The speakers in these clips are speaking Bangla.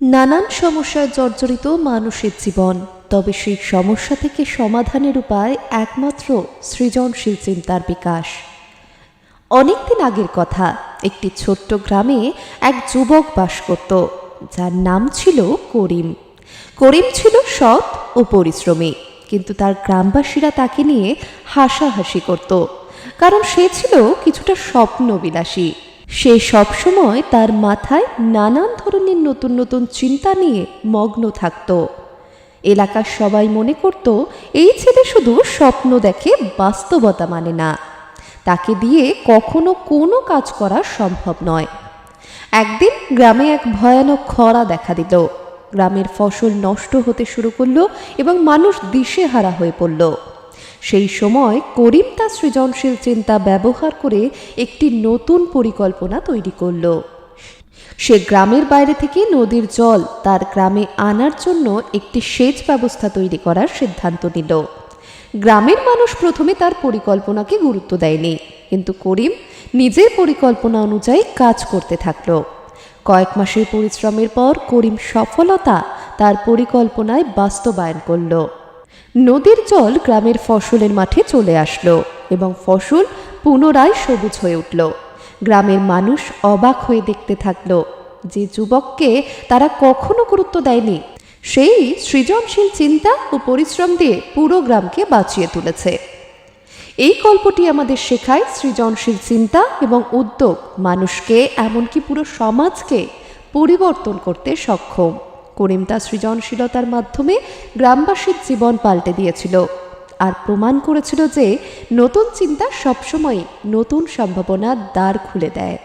নানান সমস্যায় জর্জরিত মানুষের জীবন, তবে সেই সমস্যা থেকে সমাধানের উপায় একমাত্র সৃজনশীল চিন্তার বিকাশ। অনেকদিন আগের কথা, একটি ছোট্ট গ্রামে এক যুবক বাস করত, যার নাম ছিল করিম। করিম ছিল সৎ ও পরিশ্রমী, কিন্তু তার গ্রামবাসীরা তাকে নিয়ে হাসাহাসি করত, কারণ সে ছিল কিছুটা স্বপ্নবিলাসী। সে সবসময় তার মাথায় নানান ধরনের নতুন নতুন চিন্তা নিয়ে মগ্ন থাকত। এলাকার সবাই মনে করত, এই ছেলে শুধু স্বপ্ন দেখে বাস্তবতা মানে না। তাকে দিয়ে কখনো কোনো কাজ করা সম্ভব নয়। একদিন গ্রামে এক ভয়ানক খরা দেখা দিল। গ্রামের ফসল নষ্ট হতে শুরু করল এবং মানুষ দিশেহারা হয়ে পড়ল। সেই সময় করিম তার সৃজনশীল চিন্তা ব্যবহার করে একটি নতুন পরিকল্পনা তৈরি করল। সে গ্রামের বাইরে থেকে নদীর জল তার গ্রামে আনার জন্য একটি সেচ ব্যবস্থা তৈরি করার সিদ্ধান্ত নিল। গ্রামের মানুষ প্রথমে তার পরিকল্পনাকে গুরুত্ব দেয়নি, কিন্তু করিম নিজের পরিকল্পনা অনুযায়ী কাজ করতে থাকল। কয়েক মাসের পরিশ্রমের পর করিম সফলতা তার পরিকল্পনায় বাস্তবায়ন করল। নদীর জল গ্রামের ফসলের মাঠে চলে আসলো এবং ফসল পুনরায় সবুজ হয়ে উঠল। গ্রামের মানুষ অবাক হয়ে দেখতে থাকল যে যুবককে তারা কখনো গুরুত্ব দেয়নি। সেই সৃজনশীল চিন্তা ও পরিশ্রম দিয়ে পুরো গ্রামকে বাঁচিয়ে তুলেছে। এই গল্পটি আমাদের শেখায় সৃজনশীল চিন্তা এবং উদ্যোগ। মানুষকে এমনকি পুরো সমাজকে পরিবর্তন করতে সক্ষম। করিম তার সৃজনশীলতার মাধ্যমে গ্রামবাসীর জীবন পাল্টে দিয়েছিল আর প্রমাণ করেছিল যে নতুন চিন্তা সবসময় নতুন সম্ভাবনার দ্বার খুলে দেয়।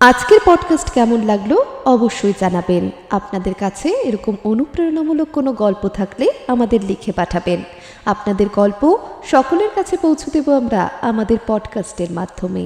আজকের পডকাস্ট কেমন লাগল অবশ্যই জানাবেন। আপনাদের কাছে এরকম অনুপ্রেরণামূলক কোনো গল্প থাকলে আমাদের লিখে পাঠাবেন। আপনাদের গল্প সকলের কাছে পৌঁছে দেব আমরা আমাদের পডকাস্টের মাধ্যমে।